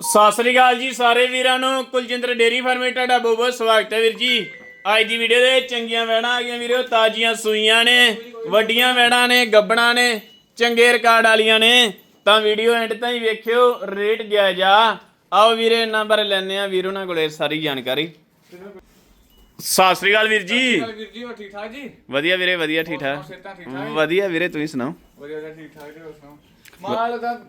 ਸਤਿ ਸ੍ਰੀ ਅਕਾਲ ਜੀ ਸਾਰੇ ਵੀਰਾਂ ਨੂੰ। ਕੁਲਜਿੰਦਰ ਡੇਰੀ ਫਾਰਮੇ ਤੁਹਾਡਾ ਬਹੁਤ ਬਹੁਤ ਸਵਾਗਤ ਹੈ ਵੀਰ ਜੀ। ਅੱਜ ਦੀ ਵੀਡੀਓ ਦੇ ਚੰਗੀਆਂ ਵੈੜਾਂ ਆ ਗਈਆਂ ਵੀਰੋ। ਤਾਜ਼ੀਆਂ ਸੂਈਆਂ ਨੇ ਵੱਡੀਆਂ ਵੈੜਾਂ ਨੇ ਗੱਬਣਾ ਨੇ ਚੰਗੇ ਰਿਕਾਰਡ ਵਾਲੀਆਂ ਨੇ। ਤਾਂ ਵੀਡੀਓ ਐਂਡ ਤਾਈਂ ਵੇਖਿਓ ਰੇਟ ਜਾਇਜ਼ਾ ਆਓ ਵੀਰੇ ਨੰਬਰ ਲੈਣੇ ਆ ਵੀਰੋ ਨਾਲ ਕੋਲੇ ਸਾਰੀ ਜਾਣਕਾਰੀ। ਸਤਿ ਸ੍ਰੀ ਅਕਾਲ ਵੀਰ ਜੀ। ਵੀਰ ਜੀ ਹੋ ਠੀਕ ਠਾਕ ਜੀ? ਵਧੀਆ ਵੀਰੇ ਵਧੀਆ ਠੀਕ ਠੀਕ? ਵਧੀਆ ਵੀਰੇ ਤੁਸੀਂ ਸੁਣਾਓ? ਵਧੀਆ ਠੀਕ ਠਾਕ ਜੀ ਹੋਰ ਸੁਣਾਓ? ਮਾਲ ਦਾ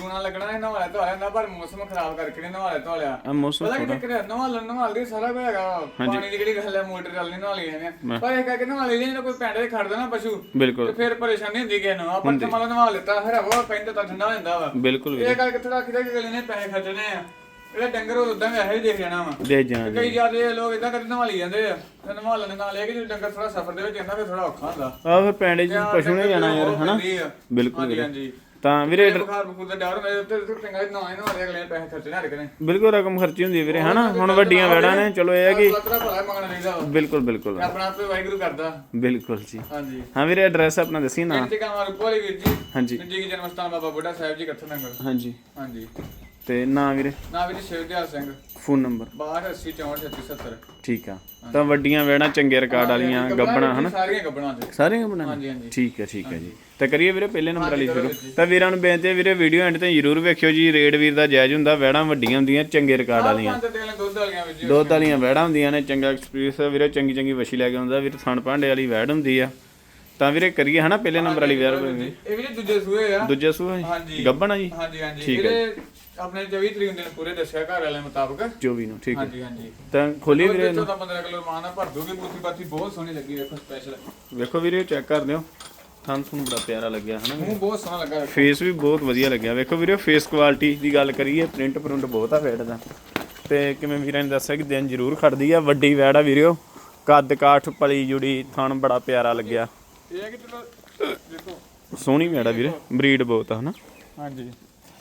ਗੁਣਾ ਲੱਗਣਾ ਇਹਨਾਂ ਵਾਲਾ ਤੋਂ ਆਇਆ ਨਾ ਪਰ ਮੌਸਮ ਖਰਾਬ ਕਰਕੇ ਨੇ ਨਵਾਲੇ ਤੋਂ ਲਿਆ ਆ ਮੌਸਮ ਪਤਾ ਕਿ ਥੋੜਾ ਕਿਹੜੇ ਨਵਾਲ ਨਵਾਲ ਦੀ ਸਾਰਾ ਕੁਝ ਹੈਗਾ। ਪਾਣੀ ਦੀ ਜਿਹੜੀ ਗੱਲ ਹੈ ਮੋਟਰ ਚੱਲ ਨਹੀਂ ਨਵਾਲੀ ਨੇ ਪਰ ਇਹ ਕਰਕੇ ਨਵਾਲੀ ਨਹੀਂ ਕੋਈ ਪੈਂਡੇ ਦੇ ਖੜਦਾ ਨਾ ਪਸ਼ੂ ਤੇ ਬਿਲਕੁਲ ਫਿਰ ਪਰੇਸ਼ਾਨੀ ਹੁੰਦੀ ਕਿਸੇ ਨੂੰ। ਆਪਾਂ ਤਾਂ ਮਾਲ ਨਵਾ ਲਿੱਤਾ ਫਿਰ ਹਵਾ ਪੈਂਦਾ ਤਾਂ ਠੰਡਾ ਹੋ ਜਾਂਦਾ ਵਾ। ਬਿਲਕੁਲ ਇਹ ਕਰਕੇ ਥੋੜਾ ਕਿਤੇ ਕਿ ਨੇ ਪੈਸੇ ਖਰਚਣੇ ਆ। ਜਿਹੜੇ ਡੰਗਰ ਉਹ ਉਦਾਂ ਵੈਸੇ ਹੀ ਦੇਖ ਜਾਣਾ ਵਾ। ਦੇ ਜਾਣਾ ਕਈ ਜਿਆਦੇ ਲੋਕ ਇਦਾਂ ਕਰਦੇ ਨਵਾਲੀ ਜਾਂਦੇ ਆ। ਤੇ ਨਵਾਲਣ ਦੇ ਨਾਲ ਇਹ ਕਿ ਜੇ ਡੰਗਰ ਥੋੜਾ ਸਫ਼ਰ ਦੇ ਵਿੱਚ ਜਾਂਦਾ ਫਿਰ ਥੋੜਾ ਔਖਾ ਹੁੰਦਾ। ਆ ਫਿਰ ਪੈਂਡੇ ਚ ਪਸ਼ੂ ਨੇ ਜਾਣਾ ਯਾਰ ਹਨਾ? ਬਿਲਕੁਲ ਹਾਂਜੀ। ਤਾਂ ਵੀਰੇ ਬੁਖਾਰ ਬੁਖੂਰ ਦਾ ਡਰ ਹੁੰਦਾ ਤੇ ਚੰਗਾ ਨਾ ਇਹਨਾਂ ਵਾਲੇ ਅਗਲੇ ਨੇ ਪੈਸੇ ਖਰਚਣੇ ਹਰ ਕਨੇ ਬਿਲਕੁਲ ਰਕਮ ਖਰਚੀ ਹੁੰਦੀ ਵੀਰੇ ਹਨਾ? ਹੁਣ ਵੱਡੀਆਂ ਵੈੜਾਂ ਨੇ ਚਲੋ ਇਹ ਹੈ ਕਿ ਮੰਗਣਾ ਬਿਲਕੁਲ ਬਿਲਕੁਲ। ਆਪਣਾ ਆਪੇ ਵਾਹਿਗੁਰੂ ਕਰਦਾ। ਬਿਲਕੁਲ ਜੀ। ਹਾਂਜੀ। ਹਾਂ ਵੀਰੇ ਐਡਰੈਸ ਆਪਣਾ ਦੱਸੀ ਨਾ। ਇੰਤੇ ਕਾਮਾਰ ਕੋਲੀ ਵੀਰ ਜੀ। ਹਾਂਜੀ। ਜੀ ਜਨਮ ਸਥਾਨ ਬਾਬਾ ਬੁੱਢਾ ਸਾਹਿਬ ਜੀ ਕੱਥ ਹਾਂਜੀ। ਹਾਂਜੀ। ਤੇ ਨਾ ਵੀਰੇ? ਨਾ ਵੀਰ ਸ਼ਿਵਦਿਆਲ ਸਿੰਘ। Phone number. 6280643670 ਠੀਕ ਆ। ਤਾਂ ਵੱਡੀਆਂ ਵੈੜਾਂ ਚੰਗੇ ਰਿਕਾਰਡ ਵਾਲੀਆਂ ਗੱਬਣਾ ਹਨਾ? ਸਾਰੀਆਂ ਗੱਬਣਾ ਚ ਸਾਰੀਆਂ ਗੱਬਣਾ? ਹਾਂਜੀ ਹਾਂਜੀ। ਠੀਕ ਹੈ ਠੀਕ ਹੈ ਜੀ। ਤਾਂ ਕਰੀਏ ਵੀਰੇ ਪਹਿਲੇ ਨੰਬਰ ਵਾਲੀ ਸ਼ੁਰੂ ਤਾਂ ਵੀਰਾਂ ਨੂੰ ਬੇਨਤੀ ਹੈ ਵੀਰੇ ਵੀਡੀਓ ਐਂਡ ਤੇ ਜ਼ਰੂਰ ਵੇਖਿਓ ਜੀ। ਰੇਡ ਵੀਰ ਦਾ ਜਾਇਜ਼ ਹੁੰਦਾ ਵੈੜਾਂ ਵੱਡੀਆਂ ਹੁੰਦੀਆਂ ਚੰਗੇ ਰਿਕਾਰਡ ਵਾਲੀਆਂ। ਦੁੱਧ ਵਾਲੀਆਂ ਵੀਰ ਜੀ ਦੁੱਧ ਵਾਲੀਆਂ ਵੈੜਾਂ ਹੁੰਦੀਆਂ ਨੇ ਚੰਗਾ ਐਕਸਪੀਰੀਅੰਸ ਵੀਰੇ ਚੰਗੀ ਚੰਗੀ ਵਸ਼ੀ ਲੈ ਕੇ ਆਉਂਦਾ ਵੀਰ ਥਣ ਭਾਂਡੇ ਵਾਲੀ ਵੈੜ ਹੁੰਦੀ ਆ। ਤਾਂ ਵੀਰੇ ਕਰੀਏ ਹਨਾ ਪਹਿਲੇ ਨੰਬਰ ਵਾਲੀ ਵੈੜ ਇਹ ਵੀ? ਜੀ ਦੂਜੇ ਸੂਏ ਆ। ਦੂਜਾ ਜੀ? ਹਾਂਜੀ। ਗੱਬਣਾ ਜੀ? ਹਾਂਜੀ ਹਾਂਜੀ। ਠੀਕ ਹੈ। ਆਪਣੇ 24 ਤਰੀਕ ਨੂੰ ਦਿਨ ਪੂਰੇ ਦੱਸਿਆ ਘਰ ਵਾਲਿਆਂ ਮੁਤਾਬਕ। 24 ਨੂੰ ਠੀਕ ਹੈ। ਹਾਂਜੀ ਹਾਂਜੀ। ਤਾਂ ਖੋਲੀ ਵੀਰੇ ਉਹਦੇ 14 15 ਕਿਲੋ ਮਾਨਾ ਭਰ ਦੋਗੇ ਬੂਥੀ ਬਾਥੀ ਬਹੁਤ ਸੋਹਣੀ ਲੱਗੀ ਦੇਖੋ ਸਪੈਸ਼ਲ ਵੇਖੋ ਵੀਰੇ ਚੈੱਕ ਕਰ ਦਿਓ ਥਣ ਤੁਹਾਨੂੰ ਬੜਾ ਪਿਆਰਾ ਲੱਗਿਆ ਹਨਾ ਮੂੰਹ ਬਹੁਤ ਸੋਹਣਾ ਲੱਗਾ ਫੇਸ ਵੀ ਬਹੁਤ ਵਧੀਆ ਲੱਗਿਆ। ਵੇਖੋ ਵੀਰੇ ਫੇਸ ਕੁਆਲਿਟੀ ਦੀ ਗੱਲ ਕਰੀਏ ਪ੍ਰਿੰਟ ਪ੍ਰਿੰਟ ਬਹੁਤ ਆ ਵੈੜ ਦਾ। ਤੇ ਕਿਵੇਂ ਵੀਰਾਂ ਨੇ ਦੱਸਿਆ ਕਿ ਦਿਨ ਜ਼ਰੂਰ ਖੜਦੀ ਆ ਵੱਡੀ ਵੈੜ ਆ ਵੀਰਿਓ। ਕੱਦ ਕਾਠ ਪਲੀ ਜੁੜੀ ਥਣ ਬੜਾ ਪਿਆਰਾ ਲੱਗਿਆ। ਇਹ ਕਿ ਚਲੋ ਦੇਖੋ। ਸੋਹਣੀ ਵੈੜ ਆ ਵੀਰੇ ਬਰੀਡ ਬਹੁਤ ਆ ਹਨਾ? ਹਾਂਜੀ।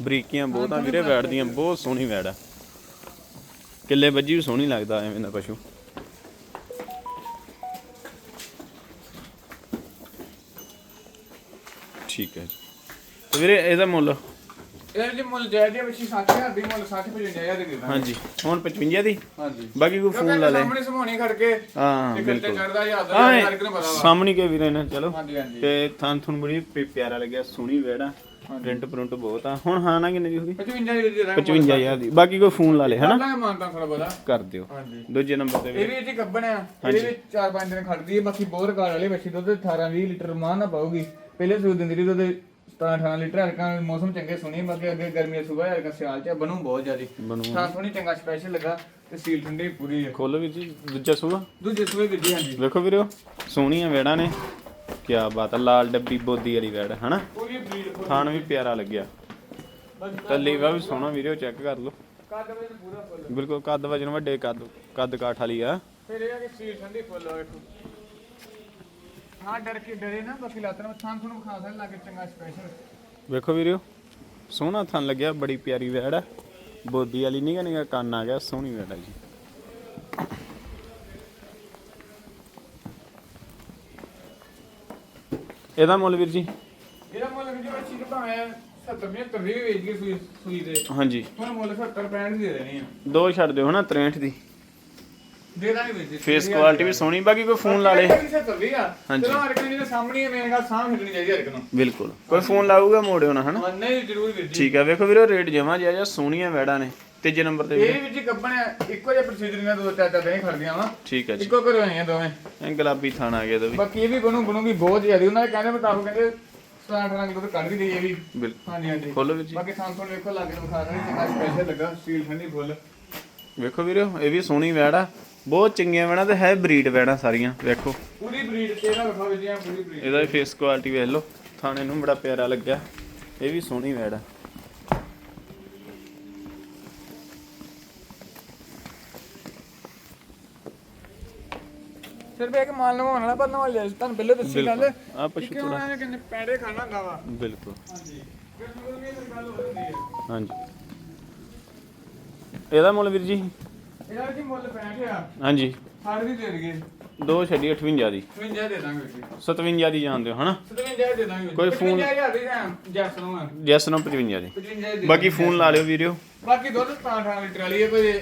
ਬਰੀਕੀਆਂ ਬਹੁਤ ਆ ਵੀਰੇ ਵੈੜ ਦੀਆਂ ਬਹੁਤ ਸੋਹਣੀ ਵੈੜ ਆ। ਕਿੱਲੇ ਵੱਜੀ ਵੀ ਸੋਹਣੀ ਲੱਗਦਾ ਐਵੇਂ ਦਾ ਪਸ਼ੂ। ਠੀਕ ਹੈ ਜੀ। ਤੇ ਵੀਰੇ ਇਹਦਾ ਮੁੱਲ? ਇਹ ਜੀ ਮੁੱਲ ਜਾਇਦੀ ਵਿੱਚ 60000 ਦੀ ਮੁੱਲ 60 50000 ਦੀ ਦੇ ਦਾਂਗੇ ਹਾਂਜੀ ਹੁਣ 55 ਦੀ? ਹਾਂਜੀ। ਬਾਕੀ ਕੋਈ ਫੋਨ ਲਾ ਲੈ। ਸਾਹਮਣੇ ਸਮੋਣੀ ਖੜ ਕੇ ਹਾਂ ਬਿਲਕੁਲ ਚੜਦਾ ਪਤਾ ਵਾ। ਸਾਹਮਣੇ ਕੇ ਵੀਰੇ ਨੇ ਚਲੋ। ਹਾਂਜੀ ਹਾਂਜੀ। ਤੇ ਥਾਂ ਬੜੀ ਪਿ- ਪਿਆਰਾ ਲੱਗਿਆ ਸੋਹਣੀ ਵੇੜਾ ਪ੍ਰਿੰਟ ਪ੍ਰਿੰਟ ਬਹੁਤ ਆ। ਹੁਣ ਹਾਂ ਨਾ ਕਿੰਨੇ ਦੀ ਹੋ ਗਈ? 55 ਦੀ ਦਾਂਗੇ 55000 ਦੀ। ਬਾਕੀ ਕੋਈ ਫੋਨ ਲਾ ਲੈ ਹਨਾ? ਪਹਿਲਾਂ ਮਾਨਤਾ ਥੋੜਾ ਬੋਲਾ ਕਰ ਦਿਓ। ਹਾਂਜੀ। ਦੂਜੇ ਨੰਬਰ ਤੇ ਇਹ ਵੀ ਜੀ ਗੱਬਣ ਆ। ਇਹਦੇ ਵਿੱਚ 4-5 ਦਿਨ ਖੜਦੀ ਹੈ ਬਾਕੀ ਬੋਰ ਕਾਰ ਵਾਲੀ ਬੱਚੀ ਦੁੱਧ 18-20 ਲੀਟਰ ਮਾਂ ਨਾ ਪਾਉਗੀ ਪਹਿਲੇ ਸੂਦ ਦਿੰਦੀ ਰਹੀ ਦੁੱਧ 17-18 ਲੀਟਰ ਹਰਕਾਂ ਮੌਸਮ ਚੰਗੇ ਸੁਣੀ। ਬਾਕੀ ਅੱਗੇ ਗਰਮੀ ਦਾ ਸੂਬਾ ਹਰਕਾਂ ਸਿਆਲ ਚ ਆ, ਬਣੂ ਬਹੁਤ ਜ਼ਿਆਦੀ। ਬਣੂ। ਸਾਂ ਸੋਹਣੀ ਚੰਗਾ ਸਪੈਸ਼ਲ ਲੱਗਾ ਤੇ ਸੀਲ ਠੰਡੀ ਪੂਰੀ ਹੈ ਖੋਲੋ ਵੀਰ ਜੀ। ਦੂਜਾ ਸੂਆ ਦੂਜੇ ਸੂਏ ਵੀ ਜੀ ਹਾਂਜੀ। ਵੇਖੋ ਵੀਰੋ ਸੋਹਣੀਆਂ ਵੇੜਾਂ ਨੇ। ਕੀ ਬਾਤ ਆ ਲਾਲ ਡੱਬੀ ਬੋਦੀ ਵਾਲੀ ਵੇੜ ਹਨਾ? ਪੂਰੀ ਬਰੀਡ ਖਾਣ ਵੀ ਪਿਆਰਾ ਲੱਗਿਆ। ਕੱਲੀ ਵਾ ਵੀ ਸੋਹਣਾ ਵੀਰੋ ਚੈੱਕ ਕਰ ਲਓ। ਕੱਦ ਵਿੱਚ ਪੂਰਾ ਫੁੱਲ ਬਿਲਕੁਲ ਕੱਦ ਵਜਨ ਵੱਡੇ ਕੱਦ ਕੱਦ ਕਾਠ ਵਾਲੀ ਆ। ਫਿਰ ਇਹ ਆ ਕਿ ਸੀਲ ਠੰਡੀ ਫੁੱਲ ਵੇਖੋ ਹਾਂ ਡਰ ਕੇ ਡਰੇ ਨਾ ਬਾਕੀ ਲਾਤਨ ਮੈਂ ਥਾਂ ਤੁਹਾਨੂੰ ਵਿਖਾ ਸਕਦਾ ਲੱਗੇ ਚੰਗਾ ਸਪੈਸ਼ਲ ਵੇਖੋ ਵੀਰੋ ਸੋਹਣਾ ਥਣ ਲੱਗਿਆ ਬੜੀ ਪਿਆਰੀ ਵੈੜ ਆ। ਬੋਦੀ ਵਾਲੀ ਨਹੀਂ ਨਿਗਾ ਕੰਨ ਆ ਗਿਆ ਸੋਹਣੀ ਵੈੜ ਆ ਜੀ। ਇਹਦਾ ਮੁੱਲ ਵੀਰ ਜੀ? ਇਹਦਾ ਮੁੱਲ ਵੀ ਜਿਹੜਾ ਚੀਜ਼ ਭਾਵੇਂ 70 75 ਵੀ ਵੇਚ ਗਈ ਸੂਈ ਸੂਈ ਦੇ ਹਾਂਜੀ। ਹੁਣ ਮੁੱਲ 70 65 ਦੀ ਦੇ ਦੇਣੀ ਆ। ਦੋ ਛੱਡ ਦਿਓ ਹਨਾ 63 ਦੀ। ਦੇ ਦਾਂਗੇ ਵੀਰ ਜੀ। ਫੇਸ ਕੁਆਲਿਟੀ ਵੀ ਸੋਹਣੀ ਬਾਕੀ ਕੋਈ ਫੋਨ ਲਾ ਲੇ। ਹਾਂਜੀ ਹਾਂਜੀ। ਚਲੋ ਹਰ ਕਿਸੇ ਦੇ ਸਾਹਮਣੇ ਮੇਰੇ ਨਾਲ ਸਾਹ ਹਿੱਲਣੀ ਚਾਹੀਦੀ ਹਰ ਇੱਕ ਨੂੰ। ਬਿਲਕੁਲ। ਕੋਈ ਫੋਨ ਲਾਊਗਾ ਮੋੜਿਓ ਨਾ ਹਨਾ? ਨਹੀਂ ਜ਼ਰੂਰ ਵੀਰ ਜੀ। ਠੀਕ ਆ ਵੇਖੋ ਵੀਰੋ ਰੇਟ ਜਮਾ ਜਿਆ ਜਾਂ ਸੋਹਣੀਆਂ ਵੈੜਾਂ ਨੇ। ਤੀਜੇ ਨੰਬਰ ਤੇ ਵੀਰੇ। ਇਹ ਵਿੱਚ ਗੱਬਣ ਇੱਕੋ ਜਿਹਾ ਪ੍ਰੋਸੀਜਰ ਨਾਲ ਦੋ ਚਾਰ ਨਹੀਂ ਖੜਦੀਆਂ ਵਾ। ਠੀਕ ਹੈ ਜੀ। ਇੱਕੋ ਘਰੋਂ ਆਈਆਂ ਦੋਵੇਂ। ਇਹ ਗੁਲਾਬੀ ਥਾਣਾ ਆ ਗਿਆ ਤਾਂ ਵੀ। ਬਾਕੀ ਇਹ ਵੀ ਬਣੂ ਬਣੂਗੀ ਬਹੁਤ ਜ਼ਿਆਦਾ। ਉਹਨਾਂ ਦੇ ਕਹਿੰਦੇ ਮੁਤਾਬਕ ਕਹਿੰਦੇ 17 18 ਕਿਲੋ ਤੋਂ ਕੱਢ ਵੀ ਦੇਈ ਇਹ ਵੀ। ਬਿਲਕੁਲ ਹਾਂਜੀ ਹਾਂਜੀ। ਖੋਲੋ ਵੀਰ ਜੀ। ਬਾਕੀ ਸਾਨੂੰ ਤੁਹਾਨੂੰ ਵੇਖੋ ਲੱਗ ਨੂੰ ਖਾ ਰਹੇ ਚੰਗਾ ਸਪੈਸ਼ਲ ਲੱਗਾ ਸਟੀਲ ਠੰਡੀ ਫੁੱਲ। ਵੇਖੋ ਵੀਰੋ ਇਹ ਵੀ ਸੋਹਣੀ ਵੈੜ ਆ। ਬਹੁਤ ਚੰਗੀਆਂ ਵੈੜਾਂ ਤੇ ਹੈ ਬਰੀਡ ਵੈੜਾਂ ਸਾਰੀਆਂ ਵੇਖੋ। ਪੂਰੀ ਬਰੀਡ ਤੇ ਨਾ ਵਿਖਾਓ ਜੀ ਪੂਰੀ ਬਰੀਡ ਇਹਦਾ ਫੇਸ ਕੁਆਲਿਟੀ ਵੇਖ ਲਓ। ਥਾਣੇ ਨੂੰ ਬੜਾ ਪਿਆਰਾ ਲੱਗਿਆ। ਇਹ ਵੀ ਸੋਹਣੀ ਵੈੜ ਆ। ਸਿਰਫ ਇੱਕ ਮਾਲ ਨਵਾਉਣ ਵਾਲਾ ਪਰ ਲਿਆ ਸੀ, ਤੁਹਾਨੂੰ ਪਹਿਲਾਂ ਦੱਸੀ ਗੱਲ। ਆ ਪਸ਼ੂ ਕਿ ਉਹਨਾਂ ਨੇ ਕਿੰਨੇ ਪੈੜੇ ਖਾਣਾ ਹੁੰਦਾ ਵਾ। ਬਿਲਕੁਲ। ਹਾਂਜੀ। ਫਿਰ ਉਹ ਵੀ ਇਹ ਗੱਲ ਹੋ ਜਾਂਦੀ ਹੈ ਹਾਂਜੀ। ਇਹਦਾ ਮੁੱਲ ਵੀਰ ਜੀ? ਇਹਦਾ ਜੀ ਮੁੱਲ 65 ਆ ਹਾਂਜੀ। ਸਾਡੇ ਦੀ ਦੇ ਦੋ ਛੱਡੀ 58 ਦੀ। 57 ਦੇ ਦਾਂਗੇ ਵੀਰ ਜੀ 57 ਦੀ ਜਾਣਦੇ ਹੋ ਹਨਾ? 57 ਦੇ ਦਾਂਗੇ। ਕੋਈ ਫੋਨ- 55000 ਦੀ ਤਾਂ ਜੈਸ ਨੂੰ ਜੈਸ ਨੂੰ 55 ਦੀ। 55 ਦੀ ਬਾਕੀ ਫੋਨ ਲਾ ਲਿਓ ਵੀਡੀਓ ਬਾਕੀ ਦੁੱਧ 18 ਲੀਟਰ ਵਾਲੀ ਹੈ ਕੋਈ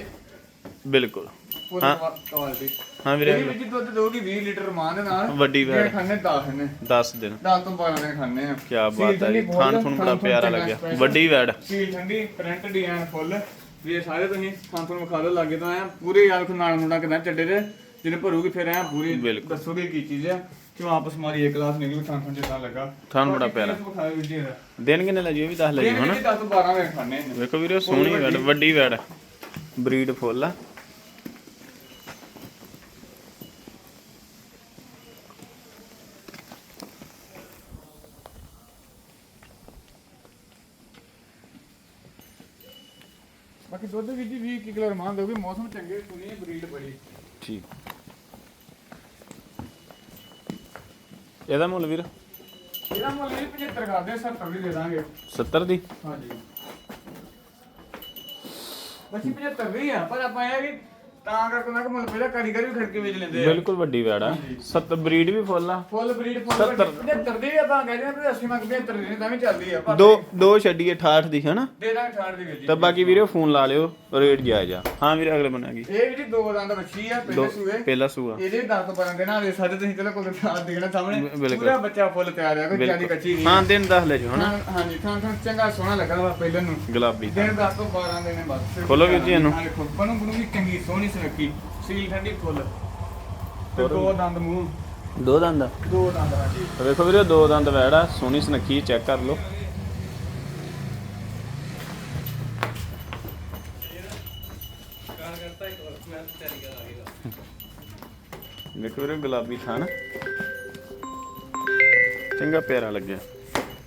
ਬਿਲਕੁਲ। ਪੂਰੀ ਕੁਆਲਿਟੀ ਹਾਂ ਵੀਰੇ। ਇਹਦੀ ਵਿੱਚ ਦੁੱਧ ਦੋਗੀ 20 ਲੀਟਰ ਮਾਂ ਦੇ ਨਾਲ। ਵੱਡੀ ਵੈੜ ਖਾਣੇ 10 ਨੇ 10 ਦਿਨ। 10 ਤੋਂ 12 ਨੇ ਖਾਣੇ ਆ। ਕੀ ਬਾਤ ਹੈ ਜੀ। ਖਾਣ ਤੁਹਾਨੂੰ ਬੜਾ ਪਿਆਰਾ ਲੱਗਿਆ। ਵੱਡੀ ਵੈੜ ਸੀਲ ਠੰਡੀ ਪ੍ਰਿੰਟ ਡਿਜ਼ਾਈਨ ਫੁੱਲ। ਵੀ ਇਹ ਸਾਰੇ ਤੁਸੀਂ ਖਾਣ ਤੁਹਾਨੂੰ ਵਿਖਾ ਦੋ ਲੱਗੇ ਤਾਂ ਆ ਪੂਰੇ ਯਾਰ ਕੋ ਨਾਲ ਮੁੰਡਾ ਕਿਦਾਂ ਚੱਡੇ ਦੇ ਜਿਹਨੇ ਭਰੂਗੀ ਫਿਰ ਆ ਪੂਰੀ। ਦੱਸੋਗੇ ਕੀ ਚੀਜ਼ ਆ। ਕਿਉਂ ਆਪਸ ਮਾਰੀ ਇੱਕ ਕਲਾਸ ਨਿਕਲੀ ਖਾਣ ਤੁਹਾਨੂੰ ਜਿੱਦਾਂ ਲੱਗਾ। ਤੁਹਾਨੂੰ ਬੜਾ ਪਿਆਰਾ। ਵੀਰ ਜੀ ਦਿਨ ਕਿੰਨੇ ਇਹ ਵੀ ਦੱਸ ਇਹ ਲੱਗਿਓ ਹਨਾ ਵੀ 10 ਤੋਂ 12 ਵੇ ਖਾਣੇ ਵੇਖੋ ਵੀਰੇ ਸੋਹਣੀ ਵੈੜ ਵੱਡੀ ਵੈੜ ਬਰੀਡ ਫੁੱਲ ਆ। ਬਾਕੀ ਦੁੱਧ ਵੀ ਜੀ 20 ਕਿਲੋ ਰਮਾਨ ਦੋਗੇ ਮੌਸਮ ਚੰਗੇ ਸੁਣੀ ਬਰੀਡ ਬੜੀ। ਠੀਕ। ਇਹਦਾ ਮੁੱਲ ਵੀਰ? ਇਹਦਾ ਮੁੱਲ ਵੀ 75 ਕਰਦੇ 70 ਵੀ ਦੇ ਦਾਂਗੇ। 70 ਦੀ? ਹਾਂਜੀ। ਬੱਚੀ 75 ਵੀ ਆ ਪਰ ਆਪਾਂ ਇਹ ਕਿ ਤਾਂ ਕਰਕੇ ਮੈਂ ਕਿ ਮੁੱਲ ਪਹਿਲਾਂ ਕਾਰੀਗਰ ਵੀ ਖੜਕੇ ਵੇਚ ਲੈਂਦੇ ਆ। ਬਿਲਕੁਲ ਵੱਡੀ ਵੈੜ ਆ। 70 ਬਰੀਡ ਵੀ ਫੁੱਲ ਆ। ਫੁੱਲ ਬਰੀਡ ਫੁੱਲ 75 ਦੀ ਵੀ ਆਪਾਂ ਕਹਿੰਦੇ ਆ ਵੀ 80 ਮੰਗ 75 ਦੀ ਤਾਂ ਵੀ ਚੱਲਦੀ ਆ। ਪਰ ਦੋ ਦੋ ਛੱਡੀਏ 68 ਦੀ ਹਨਾ? ਦੇ ਦਾਂਗੇ 68 ਦੀ ਵਿੱਚ ਤਾਂ ਬਾਕੀ ਵੀਰੇ ਫੋਨ ਲਾ ਲਿਓ ਰੇਟ ਜਾਇਜ਼ ਆ। ਹਾਂ ਵੀਰੇ ਅਗਲੇ ਬਣਾ ਗਈ। ਇਹ ਵੀ ਜੀ ਦੋ ਦੰਦ ਬੱਚੀ ਆ ਪਹਿਲੇ ਸੂਏ। ਪਹਿਲਾ ਸੂਆ। ਇਹਦੇ ਵੀ 10 ਤੋਂ 12 ਦਿਨਾਂ ਦੇ ਸਾਡੇ ਤੁਸੀਂ ਚਲੋ ਕੋਈ ਖਾਸ ਦੇਖਣਾ ਸਾਹਮਣੇ। ਪੂਰਾ ਬੱਚਾ ਫੁੱਲ ਤਿਆਰ ਆ ਕੋਈ ਜਿਆਦੀ ਕੱਚੀ ਨਹੀਂ ਹਾਂ ਦਿਨ ਦੱਸ ਲੈ ਜੋ ਹਨਾ? ਹਾਂ ਹਾਂਜੀ ਥਾਂ ਥਾਂ ਚੰਗਾ ਸੋਹਣਾ ਲੱਗਾ ਵਾ ਪਹਿਲਾਂ ਨੂੰ। ਗੁਲਾਬੀ ਦਿਨ 10 ਤੋਂ 12 ਦਿਨ ਬਸ। ਖੋਲੋ ਵੀਰ ਜੀ ਇਹਨੂੰ। ਹਾਂ ਦੇਖੋ ਬਣੂ ਬਣੂ ਵੀ ਚੰਗੀ ਸੋਹਣੀ ਸੁਨੱਖੀ ਸੀਲ ਠੰਡੀ ਫੁੱਲ। ਤੇ ਦੋ ਦੰਦ ਮੂੰਹ। ਦੋ ਦੰਦ ਦੋ ਦੰਦ ਹਾਂਜੀ। ਤਾਂ ਵੇਖੋ ਵੀਰੇ ਦੋ ਦੰਦ ਵੈੜ ਸੋਹਣੀ ਸੁਨੱਖੀ ਚੈੱਕ ਕਰ ਲਓ। ਵੇਖੋ ਵੀਰੇ ਗੁਲਾਬੀ ਥਾਨ ਚੰਗਾ ਪਿਆਰਾ ਲੱਗਿਆ।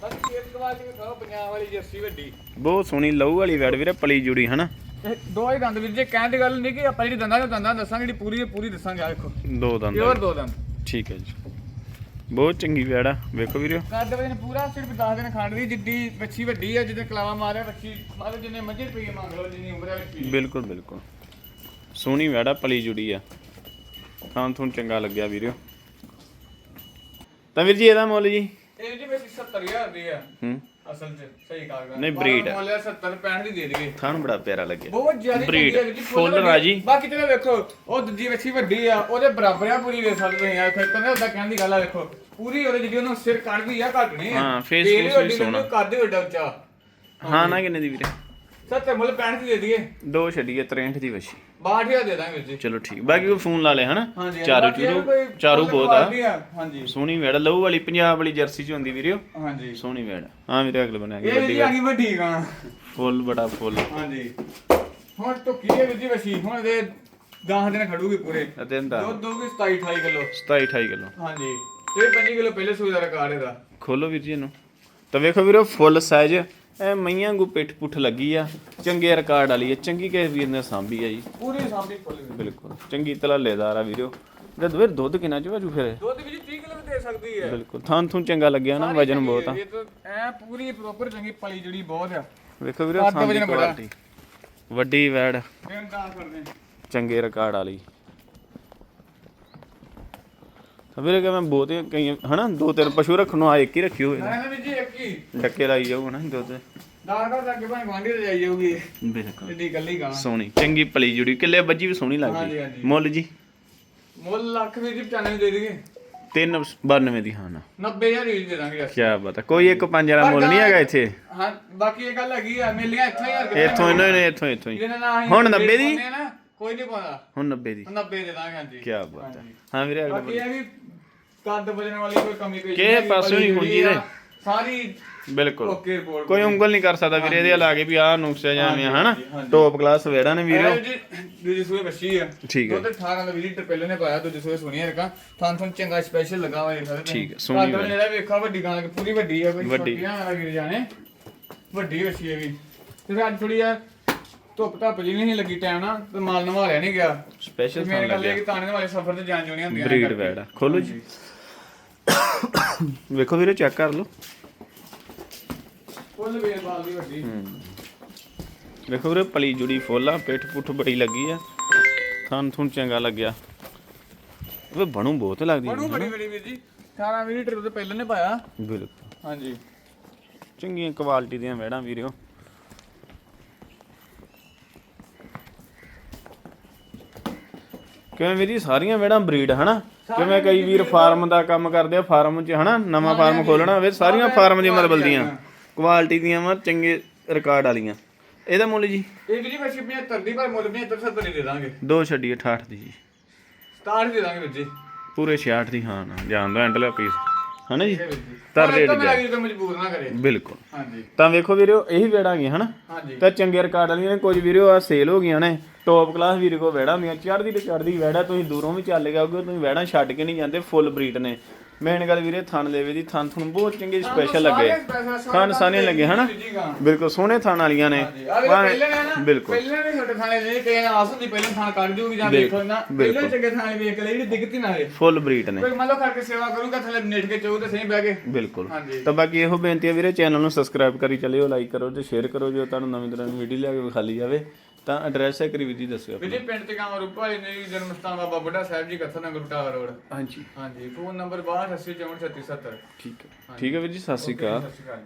ਬਾਕੀ ਫੇਰ ਕਵਾਲ ਜੀ ਖਾਓ ਪੰਜਾਬ ਵਾਲੀ ਜਰਸੀ ਵੱਡੀ। ਬਹੁਤ ਸੋਹਣੀ ਲਹੂ ਵਾਲੀ ਵੈੜ ਵੀਰੇ ਪਲੀ ਜੁੜੀ ਹਨਾ? ਇਹ ਦੋ ਹੀ ਦੰਦ ਵੀਰ ਜੇ ਕਹਿਣ ਦੀ ਗੱਲ ਨਹੀਂ ਕਿ ਆਪਾਂ ਜਿਹੜੀ ਦੰਦਾਂ ਦੇ ਦੰਦਾਂ ਦੱਸਾਂਗੇ ਜਿਹੜੀ ਪੂਰੀ ਦੀ ਪੂਰੀ ਦੱਸਾਂਗੇ ਆ ਦੋ ਦੰਦ ਪਿਓਰ ਦੋ ਦੰਦ। ਠੀਕ ਹੈ ਜੀ। ਬਹੁਤ ਚੰਗੀ ਵੈੜ ਆ। ਵੇਖੋ ਵੀਰੇ ਕੱਦ ਵਜਨ ਪੂਰਾ ਸਿਰਫ 10 ਦਿਨ ਖੰਡ ਦੀ ਜਿੱਡੀ ਬੱਚੀ ਵੱਡੀ ਆ ਜਿੱਦਾਂ ਕਲਾਵਾ ਮਾਰਿਆ ਬੱਚੀ ਮਾਰੇ ਜਿੰਨੇ ਮੱਝੇ ਰੁਪਏ ਮੰਗ ਲਓ ਜਿੰਨੀ ਉਮਰ ਹੈ ਬੱਚੀ ਦੀ। ਬਿਲਕੁਲ ਬਿਲਕੁਲ। ਸੋਹਣੀ ਵੈੜ ਆ ਪਲੀ ਜੁੜੀ ਆ। ਖਾਣ ਤੁਹਾਨੂੰ ਚੰਗਾ ਲੱਗਿਆ ਵੀਰਿਓ। ਤਾਂ ਵੀਰ ਜੀ ਇਹਦਾ ਮੁੱਲ ਜੀ? ਇਹ ਜੀ ਵੈਸੇ 70000 ਦੀ ਆ। ਹੂੰ। ਅਸਲ 'ਚ ਸਹੀ ਕਾਗਜ਼ ਨਹੀਂ, breed ਆ। ਮੁੱਲ 70 65 ਦੀ ਦੇ ਦੇਗੇ ਖਾਣ ਬੜਾ ਪਿਆਰਾ ਲੱਗਿਆ ਬਹੁਤ ਜ਼ਿਆਦਾ Breed, ਚੰਗੀ ਵੀਰ ਜੀ, ਫੁੱਲ ਵੱਡੀ। ਰਾਜੀ। ਬਾਕੀ ਤੇ ਵੇਖੋ ਉਹ ਦੂਜੀ ਵੱਛੀ ਵੱਡੀ ਆ ਉਹਦੇ ਬਰਾਬਰ ਆ ਪੂਰੀ ਵੇਖ ਸਕਦੇ ਆ ਫਿਰ ਕਹਿੰਦੇ ਉਹਦਾ ਕਹਿਣ ਦੀ ਗੱਲ ਆ ਵੇਖੋ ਪੂਰੀ ਉਹਦੇ ਜਿਹੜੀ ਉਹਨੂੰ ਸਿਰ ਕੱਢਦੀ ਆ ਘੱਟ ਨਹੀਂ ਆ ਹਾਂ, face ਫੂਸ ਵੀ ਵੱਡੀ ਸੋਹਣਾ। ਵੀ ਵੱਡਾ ਉੱਚਾ ਹਾਂ ਨਾ ਕਿੰਨੇ ਦੀ ਵੀਰੇ 70 ਮੁੱਲ 65 ਦੀ ਦੇ ਦਈਏ। ਦੋ ਛੱਡੀਏ 63 ਦੀ ਵਛੀ। 62000 ਦੇ ਦਾਂਗੇ ਵੀਰ ਜੀ। ਚਲੋ ਠੀਕ ਬਾਕੀ ਉਹ ਫੋਨ ਲਾ ਲੈ ਹਨਾ? ਹਾਂਜੀ ਚਾਰੂ ਬਾਕੀ ਇਹ ਚੂਰੂ ਕੋਈ ਚਾਰੂ ਬਹੁਤ ਆ। quality ਹਾਂਜੀ। ਸੋਹਣੀ ਵੈੜ ਲਹੂ ਵਾਲੀ ਪੰਜਾਬ ਵਾਲੀ ਜਰਸੀ ਚ ਹੁੰਦੀ ਵੀਰਿਓ। ਹਾਂਜੀ। ਸੋਹਣੀ ਵੈੜ। ਹਾਂ ਵੀਰੇ ਅਗਲੇ ਬਣਾ ਇਹ ਵੱਡੀ ਵੀ ਆ ਗਈ ਵੱਡੀ ਗਾਂ ਫੁੱਲ ਬੜਾ ਫੁੱਲ। ਹਾਂਜੀ। ਹੁਣ ਤੋਂ ਕੀ ਹੈ ਵੀਰ ਜੀ ਵਸੀ ਹੁਣ ਦੇ 10 ਦਿਨ ਖੜੂਗੀ ਪੂਰੇ। ਅਤੇ ਦਾ ਦੁੱਧ ਦੋਗੀ 27 28 ਕਿਲੋ। 27 28 ਕਿਲੋ। ਹਾਂਜੀ। ਤੇ 25 ਕਿਲੋ ਪਹਿਲੇ ਸੂਈ ਦਾ ਰਿਕਾਰਡ ਇਹਦਾ। ਖੋਲੋ ਵੀਰ ਜੀ ਇਹਨੂੰ। ਤਾਂ ਵੇਖੋ ਵੀਰੋ ਫੁੱਲ ਸਾਈਜ਼ ਐ ਮਈਆਂ ਗੂ ਪਿੱਠ ਪੁੱਠ ਲੱਗੀ ਆ ਚੰਗੇ ਰਿਕਾਰਡ ਵਾਲੀ ਹੈ ਚੰਗੀ ਕਿਸੇ ਵੀਰ ਨੇ ਸਾਂਭੀ ਆ ਜੀ। ਪੂਰੀ ਸਾਹਮਣੇ ਖੋਲੀ ਬਿਲਕੁਲ ਚੰਗੀ ਤਲਾਲੇਦਾਰ ਆ ਵੀਰੋ। ਜਦ ਵੀਰ ਦੁੱਧ ਕਿੰਨਾ ਚ ਵਾਜੂ ਫਿਰ? ਦੁੱਧ ਵੀ ਜੀ 30 ਕਿਲੋ ਦੇ ਸਕਦੀ ਹੈ। ਬਿਲਕੁਲ ਥਾਂ ਥੂੰ ਚੰਗਾ ਲੱਗਿਆ ਨਾ ਵਜਨ ਬਹੁਤ ਆ। ਇਹ ਤਾਂ ਐ ਪੂਰੀ ਪ੍ਰੋਪਰ ਚੰਗੀ ਪਲੀ ਜੁੜੀ ਬਹੁਤ ਆ। ਵੇਖੋ ਵੀਰੋ ਬੜਾ। ਕੁਆਲਿਟੀ ਵੱਡੀ ਵੈੜ। ਦਿਨ ਦਾ ਕਰਦੇ। ਚੰਗੇ ਰਿਕਾਰਡ ਵਾਲੀ। ਤਾਂ ਵੀਰੇ ਕਿ ਮੈਂ ਬਹੁਤੇ ਕਈ ਹਨਾ ਦੋ ਤਿੰਨ ਪਸ਼ੂ ਰੱਖਣ ਨੂੰ ਆ ਇੱਕ ਹੀ ਰੱਖੀ ਹੋਏ ਨੇ ਵੀਰ ਜੀ ਇੱਕ ਹੀ। ਡੱਕੇ ਲਾਈ ਜਾਊ ਨਾ ਦੁੱਧ। ਦਾਲ ਦਾ ਲੱਗੇ ਭਾਵੇਂ ਗਵਾਂਢੀ ਤੇ ਜਾਈ ਜਾਊਗੀ। ਬਿਲਕੁਲ। ਜਿੱਡੀ ਕੱਲੀ ਗਾਂ ਸੋਹਣੀ ਚੰਗੀ ਪਲੀ ਜੁੜੀ ਕਿੱਲੇ ਬੱਜੀ ਵੀ ਸੋਹਣੀ ਹਾਂਜੀ, ਲੱਗਦੀ। ਹਾਂਜੀ। ਮੁੱਲ ਜੀ? ਮੁੱਲ ਲੱਖ ਵੀਰ ਜੀ 95 ਦੇ ਦੇਗੇ 392 ਦੀ ਹਾਂ ਨਾ। 90000 ਹੀ ਦੇ ਦਾਂਗੇ ਕੀ ਬਾਤ ਹੈ ਕੋਈ ਇੱਕ ਪੰਜ ਵਾਲਾ ਮੁੱਲ ਨਹੀਂ ਹੈਗਾ ਇੱਥੇ। ਹਾਂ ਬਾਕੀ ਇਹ ਗੱਲ ਹੈਗੀ ਆ ਮੇਲੀਆਂ ਇੱਥੋਂ ਹੀ ਹਰ ਕਿਤੇ ਇੱਥੋਂ ਇਹਨਾਂ ਨੇ ਇੱਥੋਂ ਇੱਥੋਂ ਹੀ। ਜਿਹਨੇ ਨਾ ਅਸੀਂ ਹੁਣ ਰੇਟ 90 ਦੀ? ਪਾਉਂਦੇ ਆ ਨਾ, ਕੋਈ ਨਹੀਂ ਪਾਉਂਦਾ। ਹੁਣ 90 ਦੀ। 90 ਦੇ ਦਾਂਗੇ ਹਾਂਜੀ। ਕੀ ਬਾਤ ਹੈ ਹਾਂ ਵੀਰੇ ਅਗਲੇ ਬਾਕੀ ਇਹ ਵੀ ਕੱਦ ਵਜਣ ਵਾਲੀ ਕੋਈ ਕਮੀ ਪੇਸ਼ੀ ਕਿਸੇ ਹੈਗੀ, ਪਾਸਿਓਂ ਨਹੀਂ ਹੁੰਦੀ ਇਹਦੇ। ਸਾਰੀ ਬਿਲਕੁਲ। ਓਕੇ ਰਿਪੋਰਟ ਕੋਈ ਉਂਗਲ ਨਹੀਂ ਕਰ ਸਕਦਾ ਵੀਰੇ ਇਹਦੇ ਲਾ ਕੇ ਵੀ ਆਹ ਨੁਕਸਿਆ ਜਾਵੇਂ ਹਨਾ ਹਾਂਜੀ। ਟੋਪ ਕਲਾਸ ਵੇੜਾ ਨੇ ਵੀਰੇ। ਦੂਜੀ ਸੂਏ ਬੱਚੀ ਆ। ਠੀਕ ਹੈ। ਦੁੱਧ 18 ਦਾ ਲੀਟਰ ਪਹਿਲੇ ਨੇ ਪਾਇਆ ਦੂਜੀ ਸੂਏ ਸੁਣੀ ਰਕਾ ਥਾਂ ਥਾਂ ਚੰਗਾ ਸਪੈਸ਼ਲ ਲੱਗਾ ਹੋਇਆ ਸਾਰੇ ਠੀਕ ਹੈ, ਸੋਹਣੀ ਕੱਦ ਜਿਹੜਾ ਵੇਖਾ ਵੱਡੀ ਗਾਂ ਕਿ ਪੂਰੀ ਵੱਡੀ ਆ ਕੋਈ ਵੱਡੀ। ਛੋਟੀਆਂ ਵਾਲਾ ਵੀਰ ਜਾਣੇ। ਵੱਡੀ ਬੱਚੀ ਹੈ ਵੀ ਤੇ ਅੱਜ ਥੋੜੀ ਆ ਧੁੱਪ ਧੱਪ ਜੀ ਨਹੀਂ ਲੱਗੀ ਟਾਈਮ ਨਾਲ ਤੇ ਮਾਲ ਨਵਾਲਿਆ ਨਹੀਂ ਗਿਆ। ਸਪੈਸ਼ਲ ਤੇ ਮੇਰੇ ਗੱਲ ਇਹ ਲੱਗਿਆ। ਕਿ ਤਾਣੇ ਵਾਲੇ ਸਫ਼ਰ ਤੇ ਜਾਣ ਜੋਣੀਆਂ ਹੁੰਦੀਆਂ ਨੇ ਬਰੀਡ ਕਰਕੇ। ਵੈੜ। ਖੋਲੋ ਜੀ। ਵੇਖੋ ਵੀਰੇ ਚੈੱਕ ਕਰ ਲਓ। ਫੁੱਲ ਬੇਲਵਾਲ ਦੀ ਵੱਡੀ। ਵੇਖੋ ਵੀਰੇ ਪਲੀ ਜੁੜੀ ਫੁੱਲ ਆ ਪਿੱਠ ਪੁੱਠ ਬੜੀ ਲੱਗੀ ਆ। ਥਣ ਥੁਣ ਚੰਗਾ ਲੱਗਿਆ। ਉਹ ਬਣੂ ਬਹੁਤ ਲੱਗਦੀ ਬਣੂ ਬੜੀ ਬੜੀ ਵੀਰ ਜੀ। 18 20 ਲੀਟਰ ਉਹਦੇ ਪਹਿਲਾਂ ਨੇ ਪਾਇਆ। ਬਿਲਕੁਲ। ਹਾਂਜੀ। ਚੰਗੀਆਂ ਕੁਆਲਿਟੀ ਦੀਆਂ ਵੈੜਾਂ ਵੀਰਿਓ। ਕਿਵੇਂ ਵੀਰੀ ਸਾਰੀਆਂ ਵੈੜਾਂ ਬਰੀਡ ਹਨਾ? ਕਿਵੇਂ ਕਈ ਵੀਰ ਫਾਰਮ ਦਾ ਕੰਮ ਕਰਦੇ ਆ ਫਾਰਮ 'ਚ ਹਨਾ? ਨਵਾਂ ਫਾਰਮ ਖੋਲਣਾ ਹੋਵੇ ਸਾਰੀਆਂ ਫਾਰਮ ਦੀਆਂ ਮਤਲਬ ਦੀਆਂ। ਕੁਆਲਿਟੀ ਦੀਆਂ ਵਾ ਚੰਗੇ ਰਿਕਾਰਡ ਵਾਲੀਆਂ। ਇਹਦਾ ਮੁੱਲ ਜੀ? ਇਹ ਵੀਰ ਜੀ ਵੈਸੇ 75 ਦੀ ਪਰ ਮੁੱਲ 75 70 ਦੇ ਦਾਂਗੇ। ਦੋ ਛੱਡੀਏ 68 ਦੀ ਜੀ। 67 ਦੇ ਦਾਂਗੇ ਵੀਰ ਜੀ। ਪੂਰੇ 66 ਦੀ ਹਾਂ ਨਾ ਜਾਣ ਦੋ ਐਂਡਲਾ ਪੀਸ ਹਨਾ ਜੀ? ਵੀਰ ਜੀ। ਤਾਂ ਰੇਟ ਜਾ ਵੀਰ ਮਜਬੂਰ ਨਾ ਕਰੇ। ਬਿਲਕੁਲ। ਹਾਂਜੀ। ਤਾਂ ਵੇਖੋ ਵੀਰਿਓ ਇਹੀ ਵੇੜਾਂ ਗਈਆਂ ਹਨਾ? ਤਾਂ ਚੰਗੇ ਰਿਕਾਰਡ ਵਾਲੀਆਂ ਨੇ ਕੁਝ ਵੀਡੀਓ ਆ ਸੇਲ ਹੋ ਗਈਆਂ ਨੇ। ਟੌਪ ਕਲਾਸ ਵੀਰੇ ਕੋ ਵੈੜਾ ਹੁੰਦੀਆਂ ਚੜ੍ਹਦੀ ਤੇ ਚੜ੍ਹਦੀ ਵੈੜਾ ਤੁਸੀਂ ਦੂਰੋਂ ਵੀ ਚੱਲ ਹੋਗੇ ਤੁਸੀਂ ਵੈੜਾ ਛੱਡ ਕੇ ਨਹੀਂ ਜਾਂਦੇ ਫੁੱਲ ਬਰੀਡ ਨੇ। ਮੇਨ ਗੱਲ ਵੀਰੇ ਥਣ ਲੈਵੇ ਦੀ ਥਣ ਤੁਹਾਨੂੰ ਬਹੁਤ ਚੰਗੇ ਸਪੈਸ਼ਲ ਲੱਗੇ। ਥਣ ਸਾਨੇ ਲੱਗੇ ਹਨਾ? ਬਿਲਕੁਲ ਸੋਹਣੇ ਥਣ ਵਾਲੀਆਂ ਨੇ। ਪਹਿਲੇ ਬਿਲਕੁਲ। ਪਹਿਲੇ ਨੇ ਛੋਟੇ ਥਾਣੇ ਦੇ ਕਿ ਆਸ ਹੁੰਦੀ ਪਹਿਲਾਂ ਥਾਣ ਕੱਢ ਜੂਗੀ ਜਾਂ ਬਿਲਕੁਲ, ਦੇਖੋ ਨਾ ਬਿਲਕੁਲ। ਪਹਿਲੇ ਚੰਗੇ ਥਾਣੇ ਵੇਖ ਲੈ ਜਿਹੜੀ ਦਿੱਕਤ ਹੀ ਨਾ ਆਵੇ ਫੁੱਲ ਬਰੀਡ ਨੇ। ਕੋਈ ਮੰਨ ਲਓ ਕਰਕੇ ਸੇਵਾ ਕਰੂਗਾ ਥੱਲੇ ਨੇਟ ਕੇ ਚੋਊ ਤੇ ਸਹੀ ਬਹਿ ਕੇ। ਬਿਲਕੁਲ। ਹਾਂਜੀ। ਤਾਂ ਬਾਕੀ ਇਹੋ ਬੇਨਤੀ ਹੈ ਵੀਰੇ ਚੈਨਲ ਨੂੰ ਸਬਸਕ੍ਰਾਈਬ ਕਰੀ ਚੱਲਿਓ ਲਾਈਕ ਕਰੋ ਤੇ ਸ਼ੇਅਰ ਕਰੋ ਜੋ ਤੁਹਾਨੂੰ ਨਵੀਂ ਤਰ੍ਹਾਂ ਦੀ ਵੀਡੀਓ ਲਿਆ ਕੇ ਵਿਖਾਲੀ ਜਾਵੇ। ਤਾਂ ਐਡਰੈਸ ਹੈ ਕਰੀ ਜੀ ਦੱਸਿਓ। ਵਿਜੇ ਪਿੰਡ ਤੇ ਕਾਮ ਰੂਪਾ ਜੀ ਨੇ ਜਨਮ ਸਥਾਨ ਬਾਬਾ ਬੁੱਢਾ ਸਾਹਿਬ ਜੀ ਕੱਥਾ ਨਗਰ ਟਾਵਰ ਰੋਡ। ਹਾਂਜੀ। ਹਾਂਜੀ ਫੋਨ ਨੰਬਰ 6284463770 ਠੀਕ ਹੈ। ਠੀਕ ਹੈ ਵੀਰ ਜੀ ਸਤਿ ਸ਼੍ਰੀ ਅਕਾਲ। ਸਤਿ ਸ਼੍ਰੀ ਅਕਾਲ